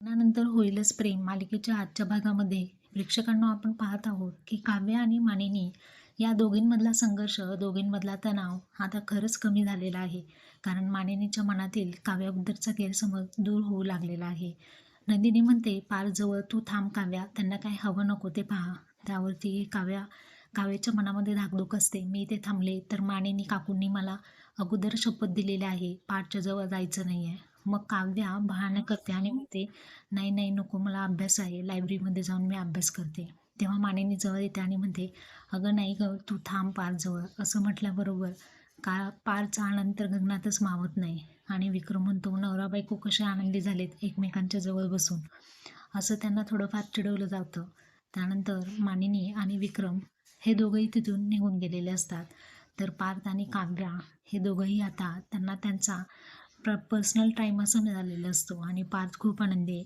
लग्नानंतर होईलच प्रेम. मालिकेच्या आजच्या भागामध्ये प्रेक्षकांना आपण पाहत आहोत की काव्य आणि मानिनी या दोघींमधला संघर्ष दोघींमधला तणाव आता खरंच कमी झालेला आहे. कारण मानिनीच्या मनातील काव्याबद्दलचा गैरसमज दूर होऊ लागलेला आहे. नंदिनी म्हणते पार जवळ तू थांब काव्या त्यांना काय हवं नको ते पहा त्यावरती काव्या काव्याच्या मनामध्ये धाकधूक असते. मी इथे थांबले तर मानेनी काकूंनी मला अगोदर शपथ दिलेली आहे. पारच्या जवळ जायचं नाही आहे मग काव्या बहाणं करते आणि म्हणते नाही नाही नको मला अभ्यास आहे. लायब्ररीमध्ये जाऊन मी अभ्यास करते. तेव्हा मानिनी जवळ येते आणि म्हणते अगं नाही ग तू थांब पारजवळ असं म्हटल्याबरोबर का पारचा आनंद तर गगनातच मावत नाही. आणि विक्रम म्हणतो नवरा बायको कसे आनंदी झालेत एकमेकांच्या जवळ बसून. असं त्यांना थोडंफार चिडवलं जातं. त्यानंतर मानिनी आणि विक्रम हे दोघंही तिथून निघून गेलेले असतात. तर पार्थ आणि काव्या हे दोघंही आता त्यांना त्यांचा प्र पर्सनल टाईम असा मिळालेला असतो. आणि पार्थ खूप आनंदी आहे.